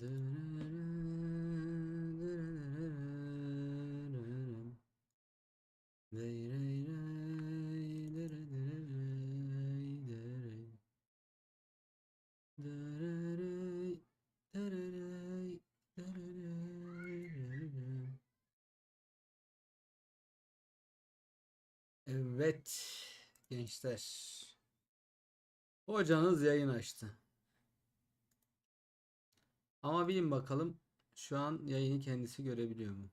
Evet gençler. Hocanız yayın açtı. Ama bilin bakalım şu an yayını kendisi görebiliyor mu?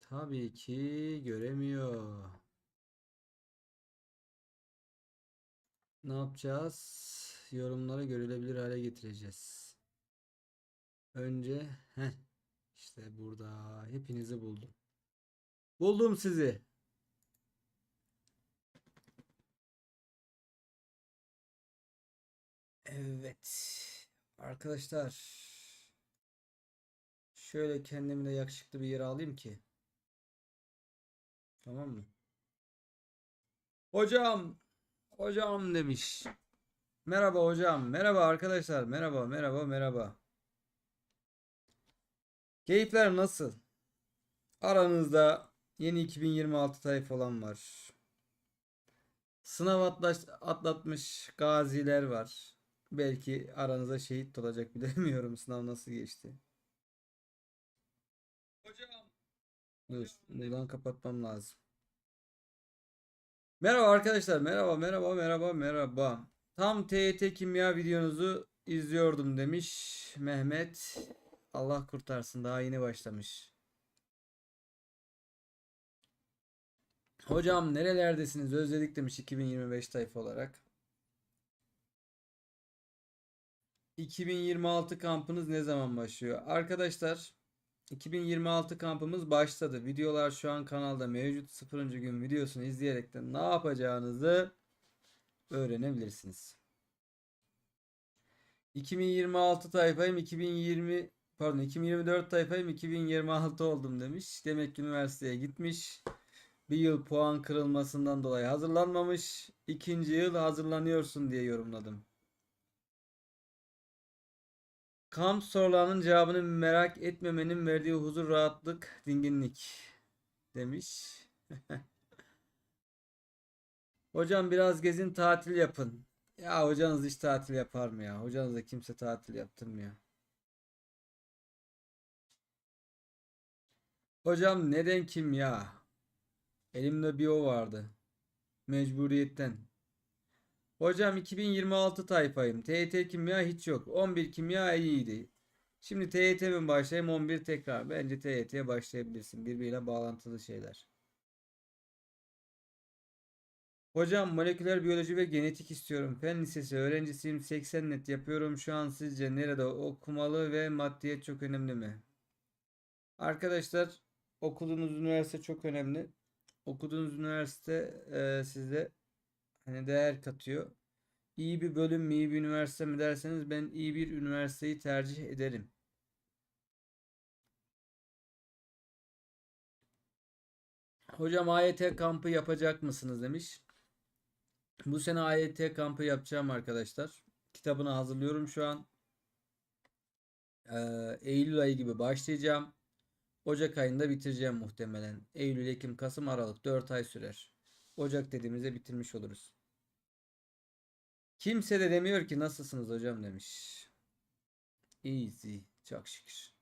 Tabii ki göremiyor. Ne yapacağız? Yorumları görülebilir hale getireceğiz. Önce heh, işte burada hepinizi buldum. Buldum sizi. Evet. Arkadaşlar. Şöyle kendimi de yakışıklı bir yere alayım ki. Tamam mı? Hocam. Hocam demiş. Merhaba hocam. Merhaba arkadaşlar. Merhaba, merhaba, merhaba. Keyifler nasıl? Aranızda yeni 2026 tayfa olan var. Sınav atlatmış gaziler var. Belki aranıza şehit olacak bilemiyorum sınav nasıl geçti. Hocam. Dur, buradan kapatmam lazım. Merhaba arkadaşlar. Merhaba, merhaba, merhaba, merhaba. Tam TYT kimya videonuzu izliyordum demiş Mehmet. Allah kurtarsın daha yeni başlamış. Hocam nerelerdesiniz? Özledik demiş 2025 tayfa olarak. 2026 kampınız ne zaman başlıyor? Arkadaşlar 2026 kampımız başladı. Videolar şu an kanalda mevcut. 0. gün videosunu izleyerek de ne yapacağınızı öğrenebilirsiniz. 2026 tayfayım 2020 pardon 2024 tayfayım 2026 oldum demiş. Demek ki üniversiteye gitmiş. Bir yıl puan kırılmasından dolayı hazırlanmamış. İkinci yıl hazırlanıyorsun diye yorumladım. Kamp sorularının cevabını merak etmemenin verdiği huzur, rahatlık, dinginlik demiş. Hocam biraz gezin tatil yapın. Ya hocanız hiç tatil yapar mı ya? Hocanıza kimse tatil yaptırmıyor. Hocam neden kimya? Elimde bir o vardı. Mecburiyetten. Hocam 2026 tayfayım. TYT kimya hiç yok. 11 kimya iyiydi. Şimdi TYT mi başlayayım 11 tekrar. Bence TYT'ye başlayabilirsin. Birbiriyle bağlantılı şeyler. Hocam moleküler biyoloji ve genetik istiyorum. Fen lisesi öğrencisiyim. 80 net yapıyorum. Şu an sizce nerede okumalı ve maddiyet çok önemli mi? Arkadaşlar okuduğunuz üniversite çok önemli. Okuduğunuz üniversite e, size hani değer katıyor. İyi bir bölüm mü, iyi bir üniversite mi derseniz ben iyi bir üniversiteyi tercih ederim. Hocam AYT kampı yapacak mısınız demiş. Bu sene AYT kampı yapacağım arkadaşlar. Kitabını hazırlıyorum şu an. Ee, Eylül ayı gibi başlayacağım. Ocak ayında bitireceğim muhtemelen. Eylül, Ekim, Kasım, Aralık 4 ay sürer. Ocak dediğimizde bitirmiş oluruz. Kimse de demiyor ki nasılsınız hocam demiş. Easy. Çok şükür.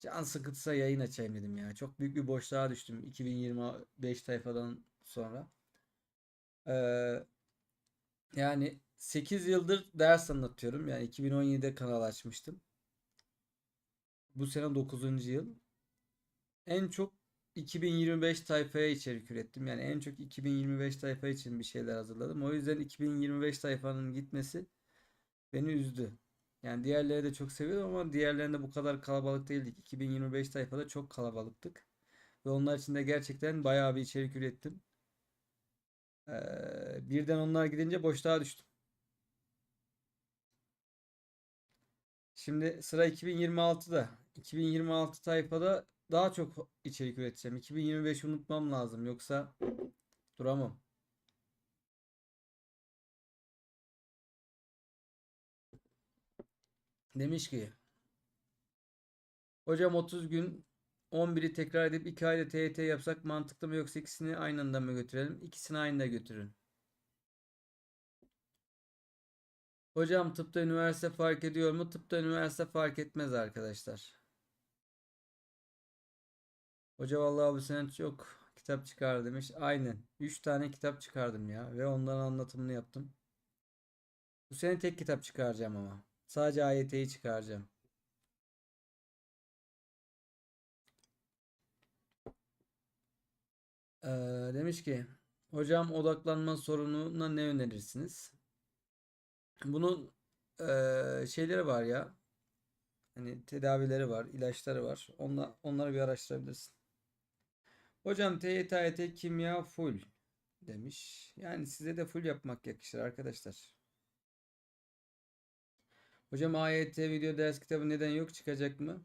Can sıkıntısa yayın açayım dedim ya. Çok büyük bir boşluğa düştüm 2025 tayfadan sonra. Ee, yani 8 yıldır ders anlatıyorum. Yani 2017'de kanal açmıştım. Bu sene 9. yıl. En çok 2025 tayfaya içerik ürettim. Yani en çok 2025 tayfa için bir şeyler hazırladım. O yüzden 2025 tayfanın gitmesi beni üzdü. Yani diğerleri de çok seviyorum ama diğerlerinde bu kadar kalabalık değildik. 2025 tayfada çok kalabalıktık. Ve onlar için de gerçekten bayağı bir içerik ürettim. Ee, birden onlar gidince boşluğa düştüm. Şimdi sıra 2026'da. 2026 tayfada daha çok içerik üreteceğim. 2025 unutmam lazım yoksa duramam. Demiş ki Hocam 30 gün 11'i tekrar edip 2 ayda TYT yapsak mantıklı mı yoksa ikisini aynı anda mı götürelim? İkisini aynı anda götürün. Hocam tıpta üniversite fark ediyor mu? Tıpta üniversite fark etmez arkadaşlar. Hoca vallahi bu sene çok kitap çıkar demiş. Aynen. 3 tane kitap çıkardım ya ve onların anlatımını yaptım. Bu sene tek kitap çıkaracağım ama. Sadece AYT'yi çıkaracağım. Ee, demiş ki hocam odaklanma sorununa ne önerirsiniz? Bunun eee, şeyleri var ya. Hani tedavileri var, ilaçları var. Onla, onları bir araştırabilirsin. Hocam TYT kimya full demiş. Yani size de full yapmak yakışır arkadaşlar. Hocam AYT video ders kitabı neden yok çıkacak mı?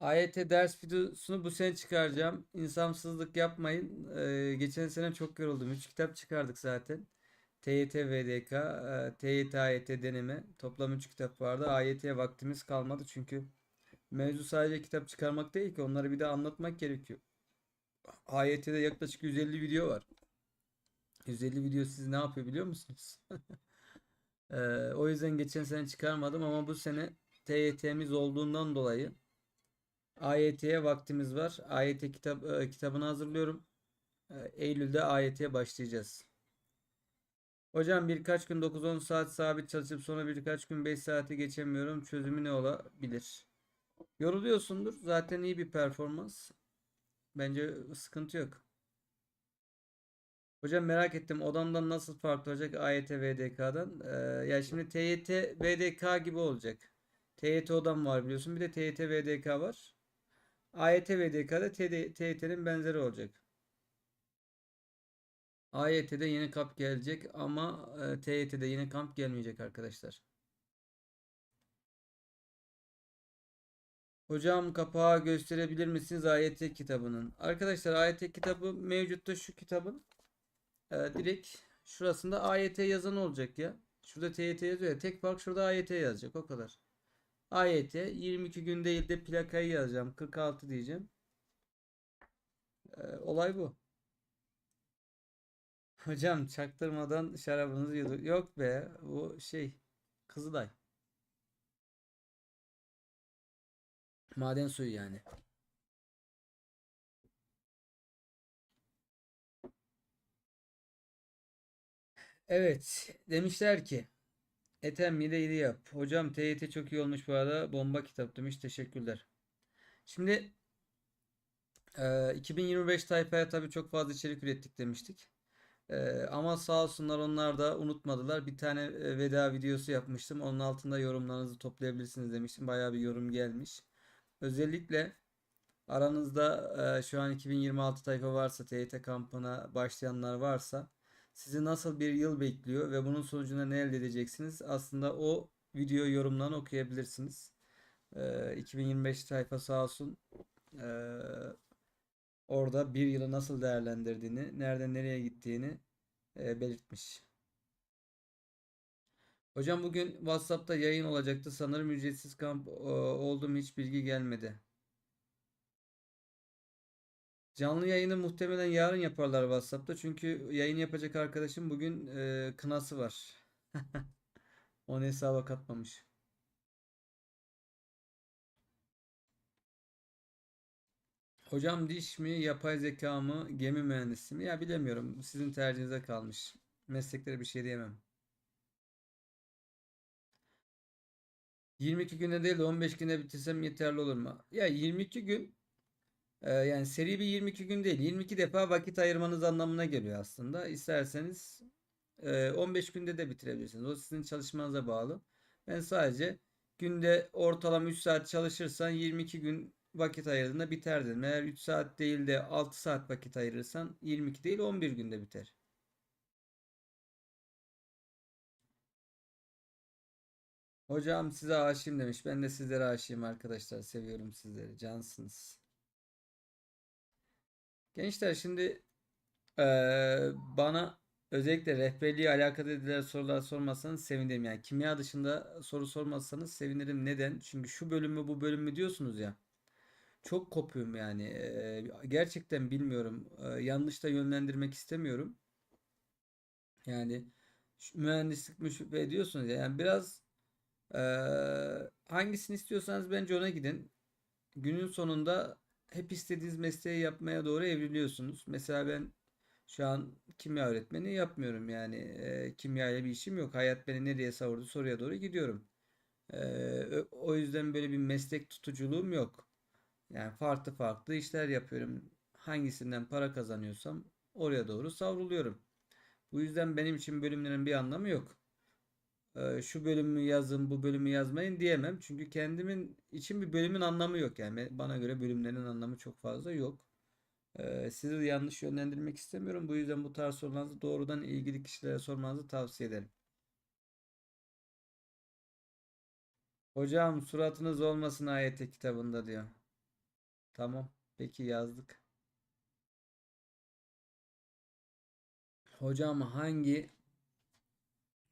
AYT ders videosunu bu sene çıkaracağım. İnsafsızlık yapmayın. Ee, geçen sene çok yoruldum. 3 kitap çıkardık zaten. TYT VDK, e, TYT AYT deneme. Toplam 3 kitap vardı. AYT'ye vaktimiz kalmadı çünkü mevzu sadece kitap çıkarmak değil ki onları bir de anlatmak gerekiyor. AYT'de yaklaşık 150 video var. 150 video siz ne yapıyor biliyor musunuz? Ee, o yüzden geçen sene çıkarmadım ama bu sene TYT'miz olduğundan dolayı AYT'ye vaktimiz var. AYT kitap e, kitabını hazırlıyorum. E, Eylül'de AYT'ye başlayacağız. Hocam birkaç gün 9-10 saat sabit çalışıp sonra birkaç gün 5 saati geçemiyorum. Çözümü ne olabilir? Yoruluyorsundur. Zaten iyi bir performans. Bence sıkıntı yok. Hocam merak ettim odamdan nasıl farklı olacak AYT VDK'dan? Ee, ya şimdi TYT VDK gibi olacak. TYT odam var biliyorsun. Bir de TYT VDK var. AYT VDK'da TYT'nin benzeri olacak. AYT'de yeni kamp gelecek ama e, TYT'de yeni kamp gelmeyecek arkadaşlar. Hocam kapağı gösterebilir misiniz AYT kitabının? Arkadaşlar AYT kitabı mevcutta şu kitabın e, direkt şurasında AYT yazan olacak ya. Şurada TYT yazıyor ya. Tek fark şurada AYT yazacak o kadar. AYT 22 gün değil de plakayı yazacağım. 46 diyeceğim. E, olay bu. Hocam çaktırmadan şarabınızı yudum. Yok be bu şey Kızılay. Maden suyu yani. Evet demişler ki Ethem 7 7 yap. Hocam TYT çok iyi olmuş bu arada. Bomba kitap demiş. Teşekkürler. Şimdi e, 2025 tayfaya tabii çok fazla içerik ürettik demiştik. Ee, ama sağ olsunlar onlar da unutmadılar. Bir tane e, veda videosu yapmıştım. Onun altında yorumlarınızı toplayabilirsiniz demiştim. Bayağı bir yorum gelmiş. Özellikle aranızda e, şu an 2026 tayfa varsa TYT kampına başlayanlar varsa sizi nasıl bir yıl bekliyor ve bunun sonucunda ne elde edeceksiniz? Aslında o video yorumlarını okuyabilirsiniz. E, 2025 tayfa sağ olsun e, orada bir yılı nasıl değerlendirdiğini, nereden nereye gittiğini e, belirtmiş. Hocam bugün WhatsApp'ta yayın olacaktı. Sanırım ücretsiz kamp e, oldu mu hiç bilgi gelmedi. Canlı yayını muhtemelen yarın yaparlar WhatsApp'ta. Çünkü yayın yapacak arkadaşım bugün e, kınası var. Onu hesaba katmamış. Hocam diş mi, yapay zeka mı, gemi mühendisi mi? Ya bilemiyorum. Sizin tercihinize kalmış. Mesleklere bir şey diyemem. 22 günde değil de 15 günde bitirsem yeterli olur mu? Ya 22 gün e, yani seri bir 22 gün değil. 22 defa vakit ayırmanız anlamına geliyor aslında. İsterseniz e, 15 günde de bitirebilirsiniz. O sizin çalışmanıza bağlı. Ben sadece günde ortalama 3 saat çalışırsan 22 gün vakit ayırdığında biter dedim. Eğer 3 saat değil de 6 saat vakit ayırırsan 22 değil 11 günde biter. Hocam size aşığım demiş. Ben de sizlere aşığım arkadaşlar. Seviyorum sizleri. Cansınız. Gençler şimdi eee, bana özellikle rehberliğe alakalı edilen sorular sormazsanız sevinirim. Yani kimya dışında soru sormazsanız sevinirim. Neden? Çünkü şu bölüm mü bu bölüm mü diyorsunuz ya. çok kopuyorum yani. Ee, gerçekten bilmiyorum. Ee, yanlış da yönlendirmek istemiyorum. Yani mühendislik mi şüphe ediyorsunuz ya. Yani biraz eee, hangisini istiyorsanız bence ona gidin. Günün sonunda hep istediğiniz mesleği yapmaya doğru evriliyorsunuz. Mesela ben şu an kimya öğretmeni yapmıyorum yani. Eee kimya bir işim yok. Hayat beni nereye savurdu soruya doğru gidiyorum. Eee, o yüzden böyle bir meslek tutuculuğum yok. Yani farklı farklı işler yapıyorum. Hangisinden para kazanıyorsam oraya doğru savruluyorum. Bu yüzden benim için bölümlerin bir anlamı yok. Ee, şu bölümü yazın, bu bölümü yazmayın diyemem. Çünkü kendimin için bir bölümün anlamı yok. Yani bana göre bölümlerin anlamı çok fazla yok. Ee, sizi yanlış yönlendirmek istemiyorum. Bu yüzden bu tarz sorularınızı doğrudan ilgili kişilere sormanızı tavsiye ederim. Hocam suratınız olmasın ayet kitabında diyor. Tamam. Peki yazdık. Hocam hangi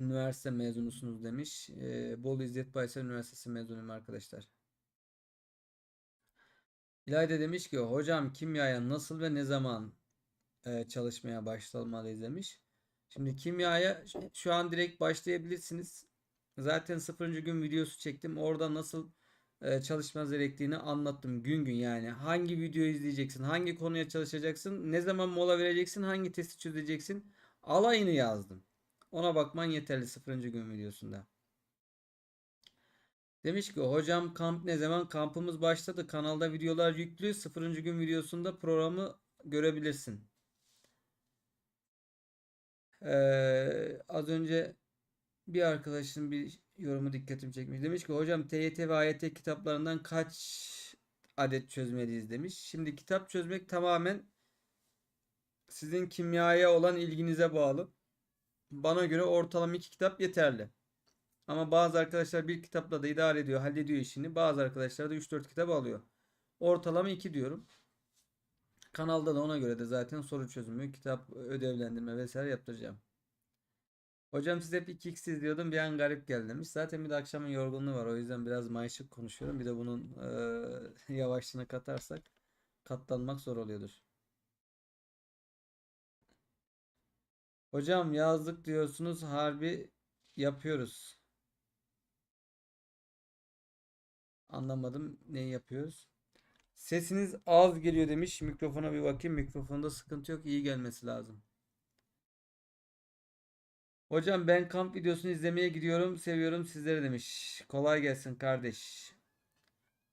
üniversite mezunusunuz demiş. Ee, Bolu İzzet Baysal Üniversitesi mezunuyum arkadaşlar. İlayda demiş ki hocam kimyaya nasıl ve ne zaman e, çalışmaya başlamalıyız demiş. Şimdi kimyaya şu an direkt başlayabilirsiniz. Zaten 0. gün videosu çektim. Orada nasıl e, çalışmanız gerektiğini anlattım gün gün yani. Hangi videoyu izleyeceksin, hangi konuya çalışacaksın, ne zaman mola vereceksin, hangi testi çözeceksin. Alayını yazdım. Ona bakman yeterli 0. gün videosunda. Demiş ki hocam kamp ne zaman? Kampımız başladı. Kanalda videolar yüklü. 0. gün videosunda programı görebilirsin. Ee, az önce bir arkadaşın bir yorumu dikkatimi çekmiş. Demiş ki hocam TYT ve AYT kitaplarından kaç adet çözmeliyiz demiş. Şimdi kitap çözmek tamamen sizin kimyaya olan ilginize bağlı. Bana göre ortalama iki kitap yeterli. Ama bazı arkadaşlar bir kitapla da idare ediyor, hallediyor işini. Bazı arkadaşlar da 3-4 kitap alıyor. Ortalama 2 diyorum. Kanalda da ona göre de zaten soru çözümü, kitap ödevlendirme vesaire yaptıracağım. Hocam siz hep 2x izliyordum bir an garip geldi demiş. Zaten bir de akşamın yorgunluğu var. O yüzden biraz mayışık konuşuyorum. Bir de bunun eee yavaşlığını katarsak katlanmak zor oluyordur. Hocam yazdık diyorsunuz harbi yapıyoruz. Anlamadım neyi yapıyoruz. Sesiniz az geliyor demiş. Mikrofona bir bakayım. Mikrofonda sıkıntı yok. İyi gelmesi lazım. Hocam ben kamp videosunu izlemeye gidiyorum. Seviyorum sizleri demiş. Kolay gelsin kardeş.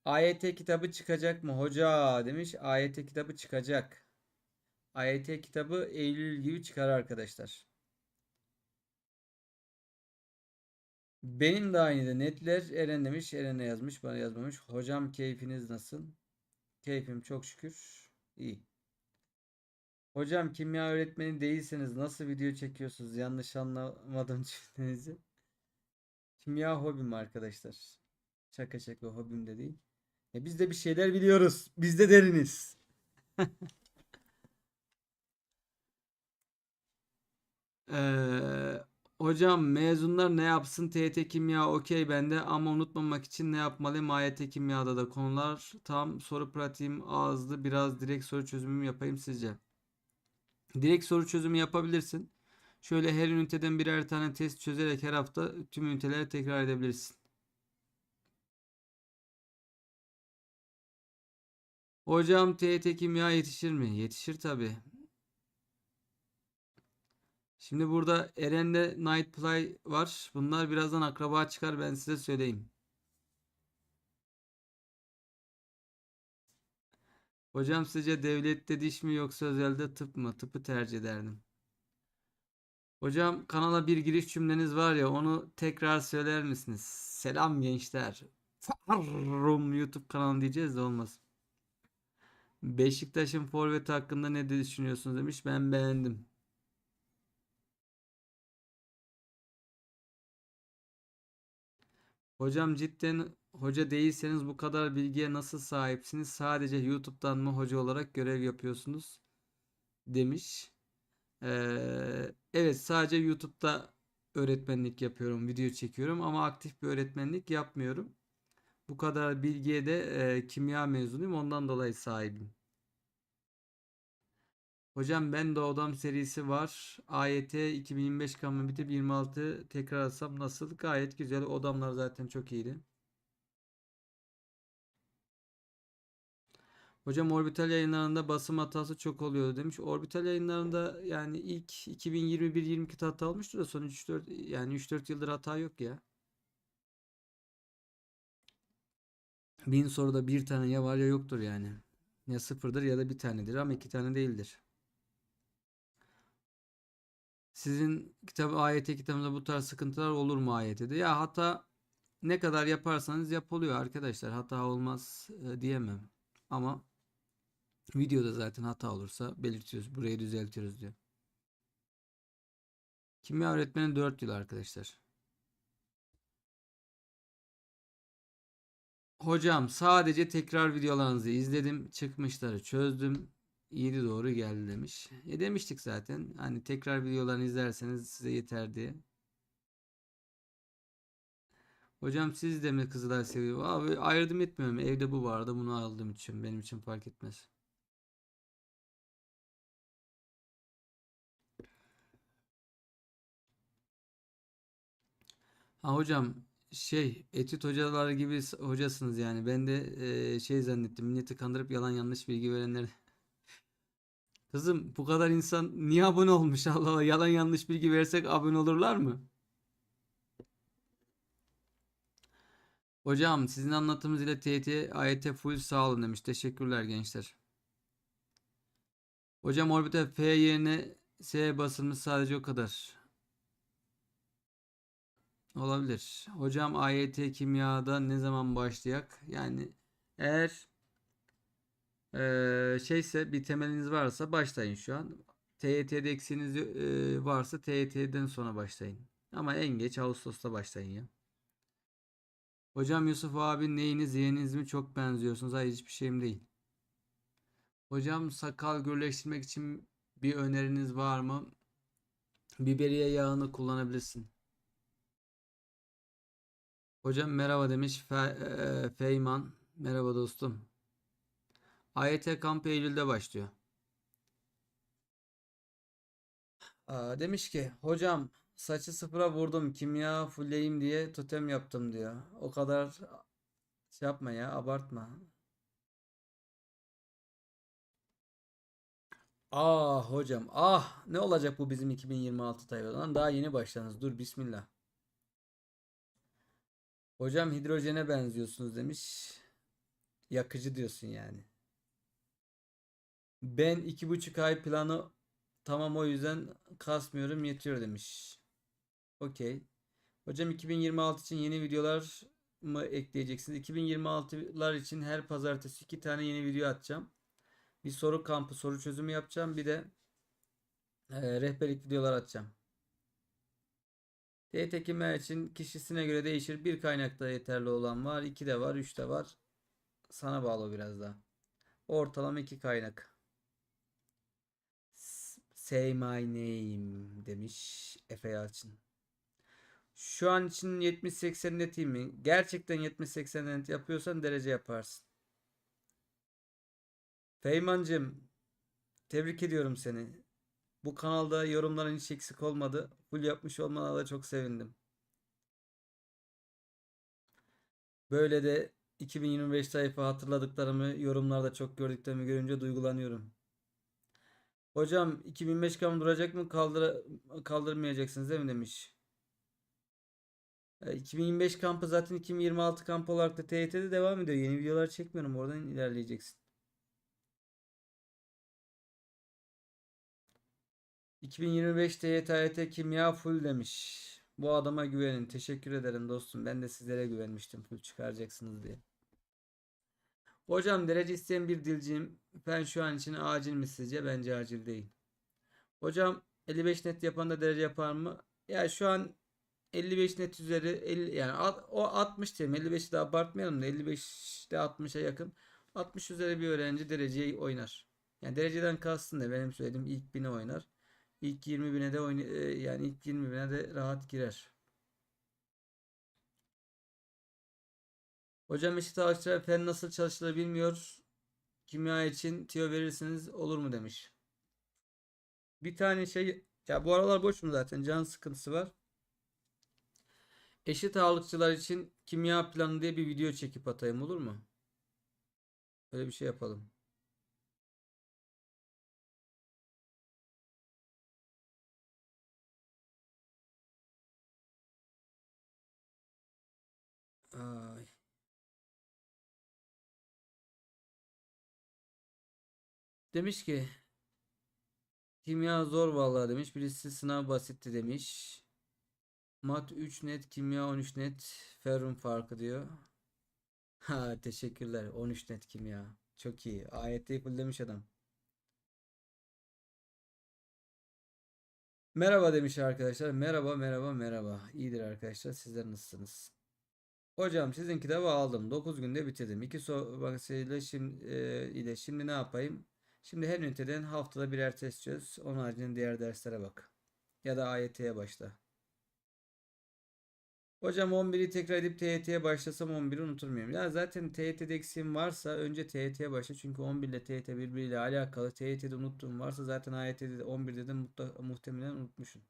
AYT kitabı çıkacak mı hoca demiş. AYT kitabı çıkacak. AYT kitabı Eylül gibi çıkar arkadaşlar. Benim de aynıydı. Netler Eren demiş. Eren'e yazmış. Bana yazmamış. Hocam keyfiniz nasıl? Keyfim çok şükür. iyi. Hocam kimya öğretmeni değilseniz nasıl video çekiyorsunuz? Yanlış anlamadım cümlenizi. Kimya hobim arkadaşlar. Şaka şaka hobim de değil. E biz de bir şeyler biliyoruz. Biz de deriniz. Ee, hocam mezunlar ne yapsın? TYT kimya okey bende ama unutmamak için ne yapmalıyım? AYT kimyada da konular tam soru pratiğim azdı. Biraz direkt soru çözümü yapayım sizce. Direkt soru çözümü yapabilirsin. Şöyle her üniteden birer tane test çözerek her hafta tüm üniteleri tekrar edebilirsin. Hocam TYT kimya yetişir mi? Yetişir tabii. Şimdi burada Eren'le Night Play var. Bunlar birazdan akraba çıkar ben size söyleyeyim. Hocam sizce devlette diş mi yoksa özelde tıp mı? Tıpı tercih ederdim. Hocam kanala bir giriş cümleniz var ya onu tekrar söyler misiniz? Selam gençler. Farrum YouTube kanalı diyeceğiz de olmaz. Beşiktaş'ın forveti hakkında ne düşünüyorsunuz demiş. Ben beğendim. Hocam cidden hoca değilseniz bu kadar bilgiye nasıl sahipsiniz? Sadece YouTube'dan mı hoca olarak görev yapıyorsunuz? Demiş. Ee, evet sadece YouTube'da öğretmenlik yapıyorum, video çekiyorum ama aktif bir öğretmenlik yapmıyorum. Bu kadar bilgiye de e, kimya mezunuyum. Ondan dolayı sahibim. Hocam ben de Odam serisi var. AYT 2025 kanunu bitip 26 tekrar alsam nasıl? Gayet güzel. Odamlar zaten çok iyiydi. Hocam orbital yayınlarında basım hatası çok oluyor demiş. Orbital yayınlarında yani ilk 2021-22 hata olmuştur da son 3-4 yani 3-4 yıldır hata yok ya. Bin soruda bir tane ya var ya yoktur yani. Ya sıfırdır ya da bir tanedir ama iki tane değildir. Sizin kitap AYT kitabınızda bu tarz sıkıntılar olur mu AYT'de? Ya hata ne kadar yaparsanız yapılıyor arkadaşlar. Hata olmaz e, diyemem. Ama videoda zaten hata olursa belirtiyoruz. Burayı düzeltiyoruz diyor. Kimya öğretmeni 4 yıl arkadaşlar. Hocam sadece tekrar videolarınızı izledim. Çıkmışları çözdüm. 7 doğru geldi demiş. E demiştik zaten. Hani tekrar videolarını izlerseniz size yeter diye. Hocam siz de mi kızlar seviyor? Abi ayırdım etmiyorum. Evde bu vardı. Bunu aldım için. Benim için fark etmez. Ha hocam şey etüt hocaları gibi hocasınız yani. Ben de e, şey zannettim. Milleti kandırıp yalan yanlış bilgi verenler. Kızım bu kadar insan niye abone olmuş Allah Allah. Yalan yanlış bilgi versek abone olurlar mı? Hocam sizin anlatımınız ile TYT, AYT full sağ olun demiş. Teşekkürler gençler. Hocam orbital F yerine S basılmış sadece o kadar. Olabilir. Hocam AYT kimyada ne zaman başlayak? Yani eğer eee, şeyse bir temeliniz varsa başlayın şu an. TYT'de eksiğiniz eee, varsa TYT'den sonra başlayın. Ama en geç Ağustos'ta başlayın ya. Hocam Yusuf abi neyiniz yeğeniniz mi çok benziyorsunuz. Hayır hiçbir şeyim değil. Hocam sakal gürleştirmek için bir öneriniz var mı? Biberiye yağını kullanabilirsin. Hocam merhaba demiş Fe, eee, Feyman. Merhaba dostum. AYT kampı Eylül'de başlıyor. Aa, demiş ki hocam saçı sıfıra vurdum kimya fulleyim diye totem yaptım diyor. O kadar şey yapma ya abartma. Ah hocam ah ne olacak bu bizim 2026 Tayvan'dan daha yeni başladınız dur bismillah. Hocam hidrojene benziyorsunuz demiş. Yakıcı diyorsun yani. Ben iki buçuk ay planı tamam o yüzden kasmıyorum yetiyor demiş. Okey. Hocam 2026 için yeni videolar mı ekleyeceksiniz? 2026'lar için her pazartesi iki tane yeni video atacağım. Bir soru kampı, soru çözümü yapacağım. Bir de e, rehberlik videolar atacağım. Kimya için kişisine göre değişir. Bir kaynakta yeterli olan var. iki de var. Üç de var. Sana bağlı biraz daha. Ortalama iki kaynak. Say my name demiş Efe Yalçın. Şu an için 70-80 net mi? Gerçekten 70-80 net yapıyorsan derece yaparsın. Feymancığım tebrik ediyorum seni. Bu kanalda yorumların hiç eksik olmadı. Full yapmış olmana da çok sevindim. Böyle de 2025 sayfa hatırladıklarımı yorumlarda çok gördüklerimi görünce duygulanıyorum. Hocam 2005 kam duracak mı kaldır kaldırmayacaksınız değil mi demiş. E, 2025 kampı zaten 2026 kamp olarak da TYT'de devam ediyor. Yeni videolar çekmiyorum. Oradan ilerleyeceksin. 2025 TYT kimya full demiş. Bu adama güvenin. Teşekkür ederim dostum. Ben de sizlere güvenmiştim full çıkaracaksınız diye. Hocam derece isteyen bir dilciyim. Ben şu an için acil mi sizce? Bence acil değil. Hocam 55 net yapan da derece yapar mı? Ya şu an 55 net üzeri 50 yani o 60 diyelim. 55'i de abartmayalım da 55'te 60'a yakın. 60 üzeri bir öğrenci dereceyi oynar. Yani dereceden kalsın da benim söylediğim ilk 1000'e oynar. İlk 20 bine de oyna, e, yani ilk 20 bine de rahat girer. Hocam eşit ağırlıkçılar fen nasıl çalışılır bilmiyor. Kimya için tiyo verirsiniz olur mu demiş. Bir tane şey ya bu aralar boşum zaten can sıkıntısı var. Eşit ağırlıkçılar için kimya planı diye bir video çekip atayım olur mu? Öyle bir şey yapalım. Demiş ki kimya zor vallahi demiş. Birisi sınav basitti demiş. Mat 3 net, kimya 13 net. Ferrum farkı diyor. Ha teşekkürler. 13 net kimya. Çok iyi. Ayette demiş adam. Merhaba demiş arkadaşlar. Merhaba, merhaba, merhaba. İyidir arkadaşlar. Sizler nasılsınız? Hocam sizinki de aldım. 9 günde bitirdim. İki sorusuyla şimdi, e, ile şimdi ne yapayım? Şimdi her üniteden haftada birer test çöz. Onun haricinde diğer derslere bak. Ya da AYT'ye başla. Hocam 11'i tekrar edip TYT'ye başlasam 11'i unutur muyum? Ya zaten TYT'de eksiğim varsa önce TYT'ye başla. Çünkü 11 ile TYT birbiriyle alakalı. TYT'de unuttuğum varsa zaten AYT'de de 11'de de muhtemelen unutmuşum.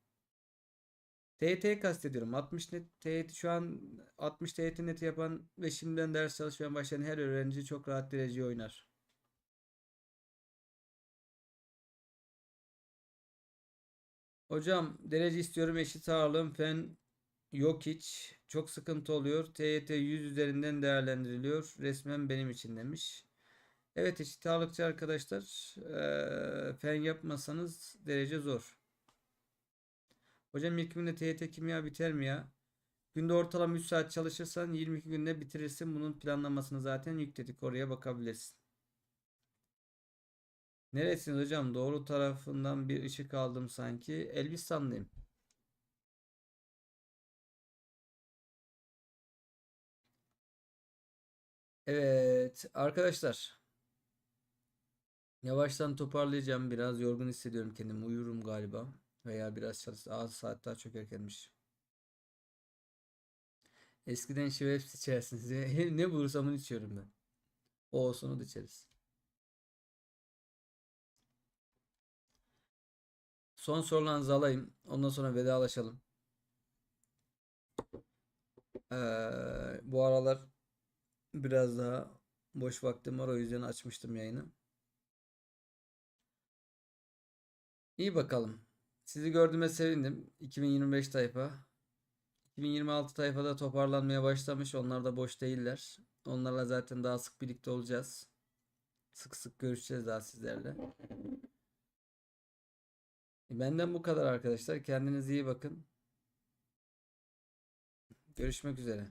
TYT'yi kastediyorum. 60 net TYT şu an 60 TYT neti yapan ve şimdiden ders çalışmaya başlayan her öğrenci çok rahat dereceyi oynar. Hocam derece istiyorum eşit ağırlığım fen yok hiç. Çok sıkıntı oluyor. TYT 100 üzerinden değerlendiriliyor. Resmen benim için demiş. Evet eşit ağırlıkçı arkadaşlar. eee, fen yapmasanız derece zor. Hocam ilk günde TYT kimya biter mi ya? Günde ortalama 3 saat çalışırsan 22 günde bitirirsin. Bunun planlamasını zaten yükledik. Oraya bakabilirsin. Neresiniz hocam? Doğru tarafından bir ışık aldım sanki. Elbistanlıyım. Evet arkadaşlar. Yavaştan toparlayacağım. Biraz yorgun hissediyorum kendimi. Uyurum galiba. Veya biraz çalış. Az saat daha çok erkenmiş. Eskiden şiveps içersiniz. Ne bulursam onu içiyorum ben. O olsun o da içeriz. Son sorularınızı alayım. Ondan sonra vedalaşalım. Ee, bu aralar biraz daha boş vaktim var. O yüzden açmıştım yayını. İyi bakalım. Sizi gördüğüme sevindim. 2025 tayfa. 2026 tayfada toparlanmaya başlamış. Onlar da boş değiller. Onlarla zaten daha sık birlikte olacağız. Sık sık görüşeceğiz daha sizlerle. Benden bu kadar arkadaşlar. Kendinize iyi bakın. Görüşmek üzere.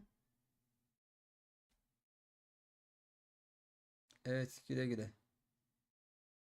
Evet güle güle.